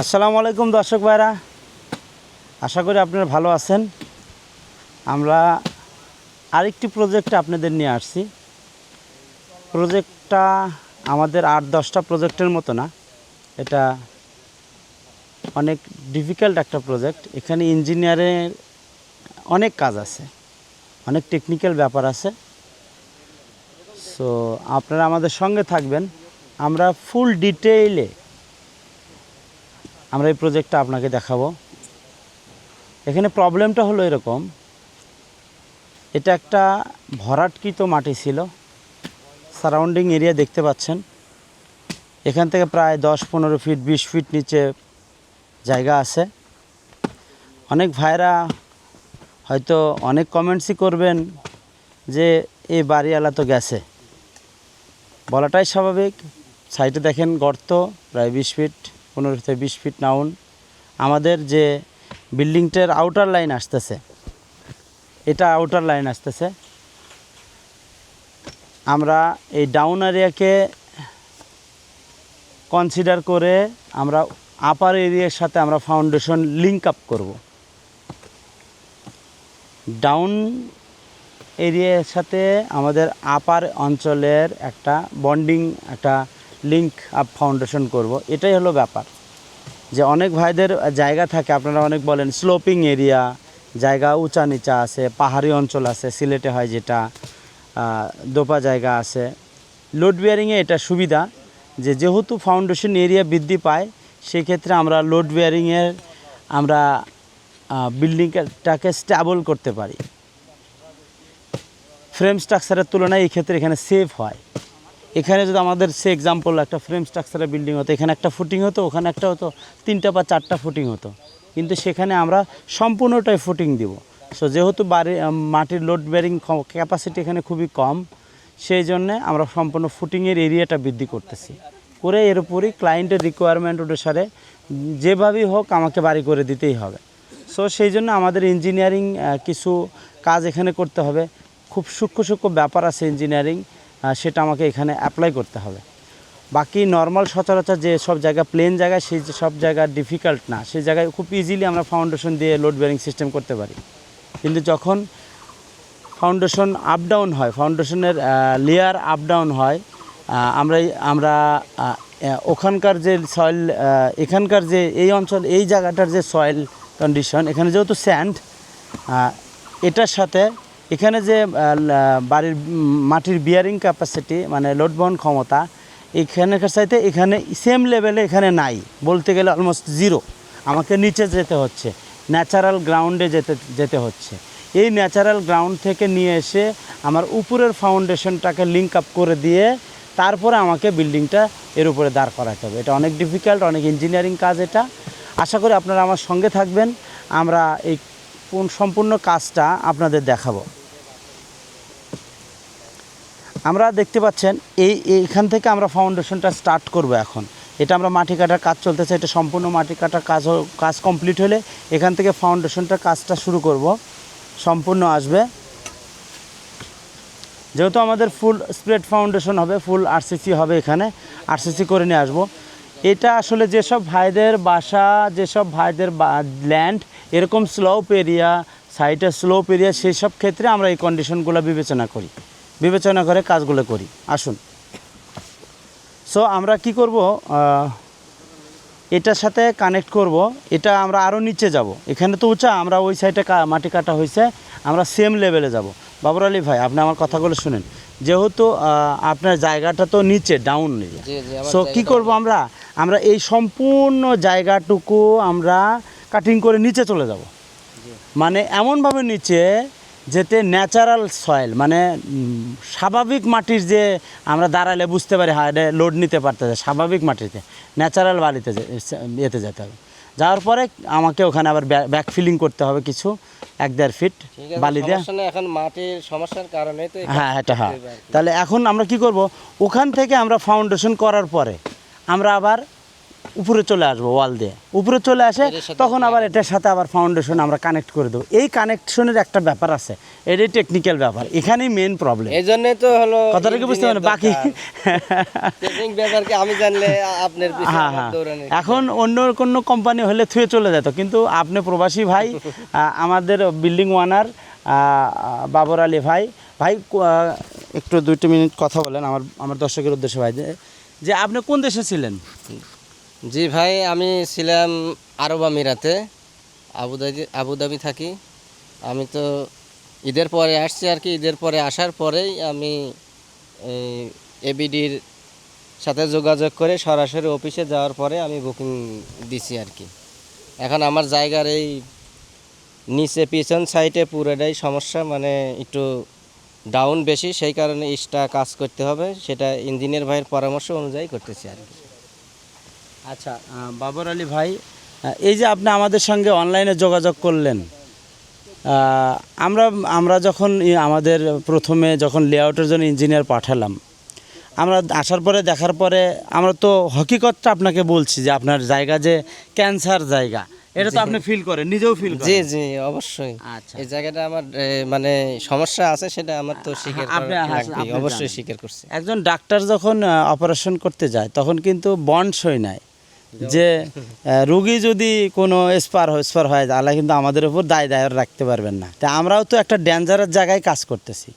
আসসালামু আলাইকুম দর্শক ভাইরা। আশা করি আপনারা ভালো আছেন। আমরা আরেকটি প্রজেক্ট আপনাদের নিয়ে আসছি। প্রজেক্টটা আমাদের আট দশটা প্রজেক্টের মতো না। এটা অনেক ডিফিকাল্ট একটা প্রজেক্ট এখানে ইঞ্জিনিয়ারের অনেক কাজ আছে। অনেক টেকনিক্যাল ব্যাপার আছে। সো আপনারা আমাদের সঙ্গে থাকবেন। আমরা ফুল ডিটেইলে আমরা এই প্রজেক্টটা আপনাকে দেখাবো। এখানে প্রবলেমটা হলো এরকম, এটা একটা ভরাটকৃত মাটি ছিল সারাউন্ডিং এরিয়া দেখতে পাচ্ছেন। এখান থেকে প্রায় দশ, পনেরো ফিট বিশ ফিট নিচে জায়গা আছে। অনেক ভাইরা হয়তো অনেক কমেন্টসই করবেন যে এই বাড়িওয়ালা তো গেছে। বলাটাই স্বাভাবিক। সাইডে দেখেন গর্ত, প্রায় বিশ ফিট পনেরো থেকে বিশ ফিট নাউন আমাদের যে বিল্ডিংটার আউটার লাইন আসতেছে, এটা আউটার লাইন আসতেছে। আমরা এই ডাউন এরিয়াকে কনসিডার করে আমরা আপার এরিয়ার সাথে আমরা ফাউন্ডেশন লিঙ্ক আপ করব। ডাউন এরিয়ার সাথে আমাদের আপার অঞ্চলের একটা বন্ডিং একটা লিঙ্ক আপ ফাউন্ডেশন করব। এটাই হলো ব্যাপার। যে অনেক ভাইদের জায়গা থাকে, আপনারা অনেক বলেন স্লোপিং এরিয়া জায়গা উঁচা নিচা আছে, পাহাড়ি অঞ্চল আছে, সিলেটে হয় যেটা দোপা জায়গা আছে। লোড বিয়ারিংয়ে এটা সুবিধা যে যেহেতু ফাউন্ডেশন এরিয়া বৃদ্ধি পায়, সেক্ষেত্রে আমরা লোড বিয়ারিংয়ের আমরা বিল্ডিংটাকে স্ট্যাবল করতে পারি। ফ্রেম স্ট্রাকচারের তুলনায় এই ক্ষেত্রে এখানে সেফ হয়। এখানে যদি আমাদের সে এক্সাম্পল একটা ফ্রেম স্ট্রাকচারের বিল্ডিং হতো, এখানে একটা ফুটিং হতো, ওখানে একটা হতো, তিনটা বা চারটা ফুটিং হতো। কিন্তু সেখানে আমরা সম্পূর্ণটাই ফুটিং দিব। সো যেহেতু বাড়ি মাটির লোড বেয়ারিং ক্যাপাসিটি এখানে খুবই কম, সেই জন্যে আমরা সম্পূর্ণ ফুটিংয়ের এরিয়াটা বৃদ্ধি করতেছি। করে এর উপরই ক্লায়েন্টের রিকোয়ারমেন্ট অনুসারে যেভাবেই হোক আমাকে বাড়ি করে দিতেই হবে। সো সেই জন্য আমাদের ইঞ্জিনিয়ারিং কিছু কাজ এখানে করতে হবে। খুব সূক্ষ্ম সূক্ষ্ম ব্যাপার আছে ইঞ্জিনিয়ারিং সেটা আমাকে এখানে অ্যাপ্লাই করতে হবে। বাকি নর্মাল সচরাচর যে সব জায়গা প্লেন জায়গায় সেই সব জায়গা ডিফিকাল্ট না। সেই জায়গায় খুব ইজিলি আমরা ফাউন্ডেশন দিয়ে লোড বেয়ারিং সিস্টেম করতে পারি। কিন্তু যখন ফাউন্ডেশন আপ ডাউন হয় ফাউন্ডেশনের লেয়ার আপ ডাউন হয় আমরা আমরা ওখানকার যে সয়েল এখানকার যে এই অঞ্চল, এই জায়গাটার যে সয়েল কন্ডিশন এখানে যেহেতু স্যান্ড এটার সাথে এখানে যে বাড়ির মাটির বিয়ারিং ক্যাপাসিটি মানে লোড বহন ক্ষমতা এখানকার সাথে এখানে সেম লেভেলে এখানে নাই। বলতে গেলে অলমোস্ট জিরো আমাকে নিচে যেতে হচ্ছে। ন্যাচারাল গ্রাউন্ডে যেতে যেতে হচ্ছে। এই ন্যাচারাল গ্রাউন্ড থেকে নিয়ে এসে আমার উপরের ফাউন্ডেশনটাকে লিঙ্ক আপ করে দিয়ে তারপরে আমাকে বিল্ডিংটা এর উপরে দাঁড় করাতে হবে। এটা অনেক ডিফিকাল্ট অনেক ইঞ্জিনিয়ারিং কাজ এটা। আশা করি আপনারা আমার সঙ্গে থাকবেন। আমরা এই সম্পূর্ণ কাজটা আপনাদের দেখাবো। আমরা দেখতে পাচ্ছেন, এই, এইখান থেকে আমরা ফাউন্ডেশনটা স্টার্ট করব এখন। এটা আমরা মাটি কাটার কাজ চলতেছে, এটা সম্পূর্ণ মাটি কাটার কাজ কাজ কমপ্লিট হলে এখান থেকে ফাউন্ডেশনটার কাজটা শুরু করব। সম্পূর্ণ আসবে। যেহেতু আমাদের ফুল স্প্রেড ফাউন্ডেশন হবে ফুল আরসিসি হবে এখানে আরসিসি করে নিয়ে আসব। এটা আসলে যেসব ভাইদের বাসা, যেসব ভাইদের ল্যান্ড এরকম স্লোপ এরিয়া সাইডে স্লোপ এরিয়া সেই সব ক্ষেত্রে আমরা এই কন্ডিশনগুলো বিবেচনা করি। বিবেচনা করে কাজগুলো করি। আসুন। সো আমরা কি করব? এটার সাথে কানেক্ট করব। এটা আমরা আরও নিচে যাব। এখানে তো উঁচা আমরা ওই সাইডে মাটি কাটা হয়েছে আমরা সেম লেভেলে যাব। বাবর আলী ভাই আপনি আমার কথাগুলো শুনেন। যেহেতু আপনার জায়গাটা তো নিচে ডাউন সো কি করব আমরা? আমরা এই সম্পূর্ণ জায়গাটুকু আমরা কাটিং করে নিচে চলে যাব। মানে এমনভাবে নিচে যেতে ন্যাচারাল সয়েল মানে স্বাভাবিক মাটির যে আমরা দাঁড়ালে বুঝতে পারি হ্যাঁ এটা লোড নিতে পারতেছে স্বাভাবিক মাটিতে ন্যাচারাল বালিতে এতে যেতে হবে। যাওয়ার পরে আমাকে ওখানে আবার ব্যাক ফিলিং করতে হবে কিছু এক দেড় ফিট বালি দিয়ে। এখন মাটির সমস্যার কারণে তো হ্যাঁ এটা হ্যাঁ। তাহলে এখন আমরা কি করব? ওখান থেকে আমরা ফাউন্ডেশন করার পরে আমরা আবার উপরে চলে আসব ওয়াল দিয়ে। উপরে চলে আসে তখন আবার এটার সাথে আবার ফাউন্ডেশন আমরা কানেক্ট করে দেবো। এই কানেকশনের একটা ব্যাপার আছে এটাই টেকনিক্যাল ব্যাপার। এখানেই মেন প্রবলেম এই জন্যই তো হলো কথাটা কি বুঝতে পারেন বাকি ব্যাপারকে আমি জানলে আপনার হ্যাঁ হ্যাঁ। এখন অন্য কোনো কোম্পানি হলে থুয়ে চলে যেত কিন্তু আপনি প্রবাসী ভাই আমাদের বিল্ডিং ওয়ানার বাবর আলী ভাই ভাই একটু দুইটা মিনিট কথা বলেন আমার আমার দর্শকের উদ্দেশ্যে ভাই যে- যে আপনি কোন দেশে ছিলেন? জি ভাই, আমি ছিলাম আরব আমিরাতে আবুধাবি আবুধাবি থাকি। আমি তো ঈদের পরে আসছি আর কি, ঈদের পরে আসার পরেই আমি এবিডির সাথে যোগাযোগ করে সরাসরি অফিসে যাওয়ার পরে আমি বুকিং দিছি আর কি। এখন আমার জায়গার এই নিচে পিছন সাইডে পুরোটাই সমস্যা মানে একটু ডাউন বেশি, সেই কারণে ইস্টা কাজ করতে হবে, সেটা ইঞ্জিনিয়ার ভাইয়ের পরামর্শ অনুযায়ী করতেছি আর কি। আচ্ছা বাবর আলী ভাই এই যে আপনি আমাদের সঙ্গে অনলাইনে যোগাযোগ করলেন আমরা আমরা যখন আমাদের প্রথমে যখন লেআউটের জন্য ইঞ্জিনিয়ার পাঠালাম আমরা আসার পরে দেখার পরে আমরা তো হকিকতটা আপনাকে বলছি যে আপনার জায়গা যে ক্যান্সার জায়গা এটা তো আপনি ফিল করেন নিজেও ফিল জি করেন। জি অবশ্যই। আচ্ছা। এই জায়গাটা আমার মানে সমস্যা আছে সেটা আমার তো স্বীকার হ্যাঁ, আপনি- করা লাগবেই। আপনি অবশ্যই স্বীকার করছি। একজন ডাক্তার যখন অপারেশন করতে যায় তখন কিন্তু বন্ড সই নেয় যে রুগী যদি কোনো স্পার স্পার হয় তাহলে কিন্তু আমাদের উপর দায় দায় রাখতে পারবেন না। তা আমরাও তো একটা ডেঞ্জারের জায়গায় কাজ করতেছি।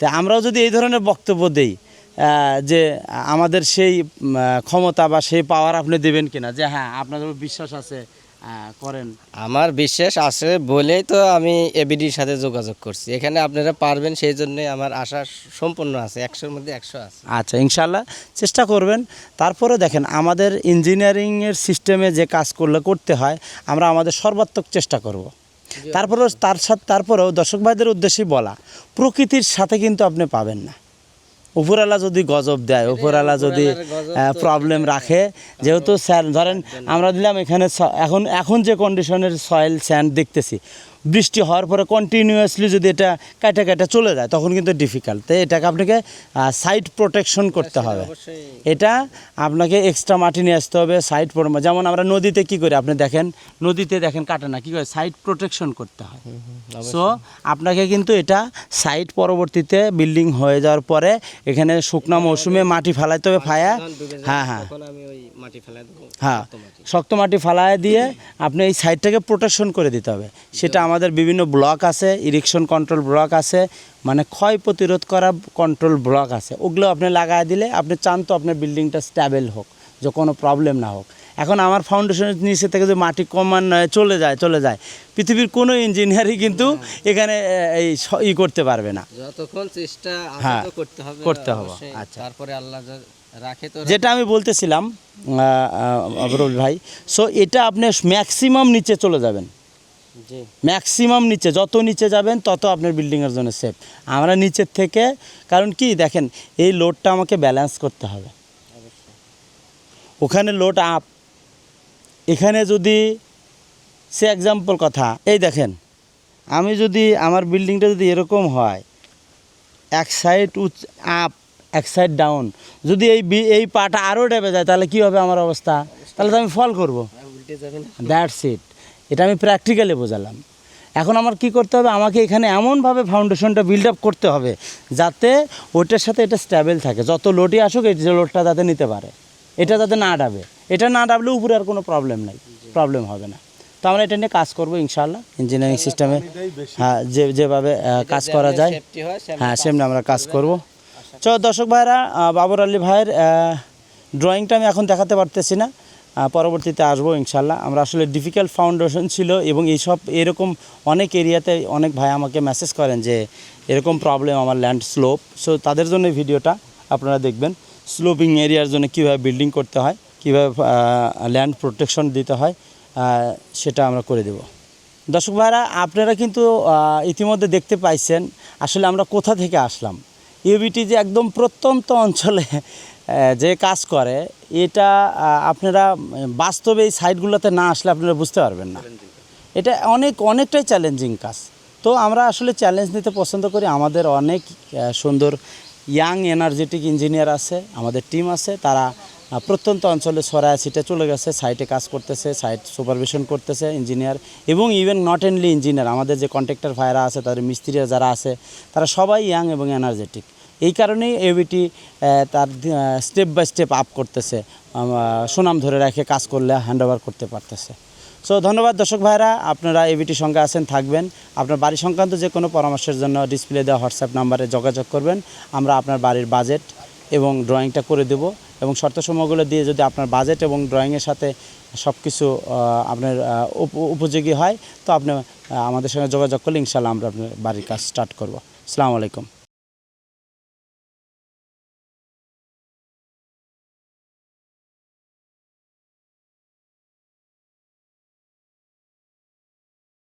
তা আমরাও যদি এই ধরনের বক্তব্য দেই যে আমাদের সেই ক্ষমতা বা সেই পাওয়ার আপনি দেবেন কিনা, যে হ্যাঁ আপনাদের বিশ্বাস আছে করেন? আমার বিশ্বাস আছে বলেই তো আমি এবিডির সাথে যোগাযোগ করছি। এখানে আপনারা পারবেন সেই জন্যই আমার আশা সম্পূর্ণ আছে। একশোর মধ্যে একশো আছে। আচ্ছা ইনশাল্লাহ চেষ্টা করবেন। তারপরে দেখেন আমাদের ইঞ্জিনিয়ারিংয়ের সিস্টেমে যে কাজ করলে করতে হয় আমরা আমাদের সর্বাত্মক চেষ্টা করব। তারপরেও তার সাথে তারপরেও দর্শক ভাইদের উদ্দেশ্যেই বলা প্রকৃতির সাথে কিন্তু আপনি পাবেন না। উপরালা যদি গজব দেয় উপরালা যদি প্রবলেম রাখে যেহেতু স্যার ধরেন আমরা দিলাম এখানে এখন এখন যে কন্ডিশনের সয়েল স্যান্ড দেখতেছি বৃষ্টি হওয়ার পরে কন্টিনিউয়াসলি যদি এটা কাটা কাটা চলে যায় তখন কিন্তু ডিফিকাল্ট তো এটাকে আপনাকে সাইড প্রোটেকশন করতে হবে। এটা আপনাকে এক্সট্রা মাটি নিয়ে আসতে হবে সাইড যেমন আমরা নদীতে কি করি আপনি দেখেন নদীতে দেখেন কাটা না কী করে? সাইড প্রোটেকশন করতে হয়। সো আপনাকে কিন্তু এটা সাইড পরবর্তীতে বিল্ডিং হয়ে যাওয়ার পরে এখানে শুকনো মৌসুমে মাটি ফেলাইতে হবে ফায়া। হ্যাঁ হ্যাঁ। হ্যাঁ। শক্ত মাটি। শক্ত মাটি ফালায় দিয়ে আপনি এই সাইডটাকে প্রোটেকশন করে দিতে হবে। সেটা আমাদের বিভিন্ন ব্লক আছে ইরিকশন কন্ট্রোল ব্লক আছে মানে ক্ষয় প্রতিরোধ করা কন্ট্রোল ব্লক আছে। ওগুলো আপনি লাগায় দিলে আপনি চান তো আপনার বিল্ডিংটা স্ট্যাবেল হোক যে কোনো প্রবলেম না হোক। এখন আমার ফাউন্ডেশনের নিচে থেকে যে মাটি কমান চলে যায় চলে যায় পৃথিবীর কোনো ইঞ্জিনিয়ারই কিন্তু এখানে এই ই করতে পারবে না। যতক্ষণ চেষ্টা হ্যাঁ, করতে হবে করতে হবে, আচ্ছা। তারপরে আল্লাহ রাখে তো যেটা আমি বলতেছিলাম আবরুল ভাই সো এটা আপনি ম্যাক্সিমাম নিচে চলে যাবেন। ম্যাক্সিমাম নিচে যত নিচে যাবেন তত আপনার বিল্ডিংয়ের জন্য সেফ আমরা নিচের থেকে কারণ কি দেখেন এই লোডটা আমাকে ব্যালেন্স করতে হবে। ওখানে লোড আপ এখানে যদি সে এক্সাম্পল কথা এই দেখেন আমি যদি আমার বিল্ডিংটা যদি এরকম হয় এক সাইড উচ আপ এক সাইড ডাউন যদি এই বি- এই পাটা আরও ডেবে যায় তাহলে কী হবে আমার অবস্থা? তাহলে তো আমি ফল করব। দ্যাটস ইট এটা আমি প্র্যাকটিক্যালে বোঝালাম। এখন আমার কি করতে হবে? আমাকে এখানে এমনভাবে ফাউন্ডেশনটা বিল্ড আপ করতে হবে যাতে ওটার সাথে এটা স্ট্যাবেল থাকে। যত লোডই আসুক এই যে লোডটা যাতে নিতে পারে। এটা যাতে না ডাবে। এটা না ডাবলে উপরে আর কোনো প্রবলেম নাই। প্রবলেম হবে না। তো আমরা এটা নিয়ে কাজ করব ইনশাল্লাহ ইঞ্জিনিয়ারিং সিস্টেমে হ্যাঁ যে যেভাবে কাজ করা যায়। হয় সেমনি আমরা কাজ করব। চলো দর্শক ভাইরা বাবর আলী ভাইয়ের ড্রয়িংটা আমি এখন দেখাতে পারতেছি না। পরবর্তীতে আসব ইনশাল্লাহ। আমরা আসলে ডিফিকাল্ট ফাউন্ডেশন ছিল এবং এইসব এরকম অনেক এরিয়াতে অনেক ভাই আমাকে মেসেজ করেন যে, এরকম প্রবলেম আমার ল্যান্ড স্লোপ সো তাদের জন্য ভিডিওটা আপনারা দেখবেন। স্লোপিং এরিয়ার জন্য কীভাবে বিল্ডিং করতে হয়, কীভাবে ল্যান্ড প্রোটেকশন দিতে হয় সেটা আমরা করে দেবো। দর্শক ভাইরা, আপনারা কিন্তু ইতিমধ্যে দেখতে পাইছেন, আসলে আমরা কোথা থেকে আসলাম? ইউবিটি যে একদম প্রত্যন্ত অঞ্চলে যে কাজ করে, এটা আপনারা বাস্তবে এই সাইটগুলোতে না আসলে আপনারা বুঝতে পারবেন না। এটা অনেক, অনেকটাই চ্যালেঞ্জিং কাজ। তো আমরা আসলে চ্যালেঞ্জ নিতে পছন্দ করি। আমাদের অনেক সুন্দর ইয়াং এনার্জেটিক ইঞ্জিনিয়ার আছে, আমাদের টিম আছে। তারা প্রত্যন্ত অঞ্চলে সরায় সিটে চলে গেছে সাইটে কাজ করতেছে সাইট সুপারভিশন করতেছে ইঞ্জিনিয়ার এবং ইভেন নট অনলি ইঞ্জিনিয়ার আমাদের যে কন্ট্রাক্টর ভাইরা আছে, তাদের মিস্ত্রিরা যারা আছে, তারা সবাই ইয়াং এবং এনার্জেটিক এই কারণেই এবিটি তার স্টেপ বাই স্টেপ আপ করতেছে। সুনাম ধরে রেখে কাজ করলে হ্যান্ড ওভার করতে পারতেছে। সো ধন্যবাদ দর্শক ভাইরা, আপনারা এবিটির সঙ্গে আছেন, থাকবেন। আপনার বাড়ি সংক্রান্ত যে কোনো পরামর্শের জন্য ডিসপ্লে দেওয়া হোয়াটসঅ্যাপ নাম্বারে যোগাযোগ করবেন। আমরা আপনার বাড়ির বাজেট এবং ড্রয়িংটা করে দেব এবং শর্তসমূহগুলো দিয়ে যদি আপনার বাজেট এবং ড্রয়িংয়ের সাথে সব কিছু আপনার উপ- উপযোগী হয়, তো আপনি আমাদের সঙ্গে যোগাযোগ করলে ইনশাল্লাহ আমরা আপনার বাড়ির কাজ স্টার্ট করব। আসসালামু আলাইকুম।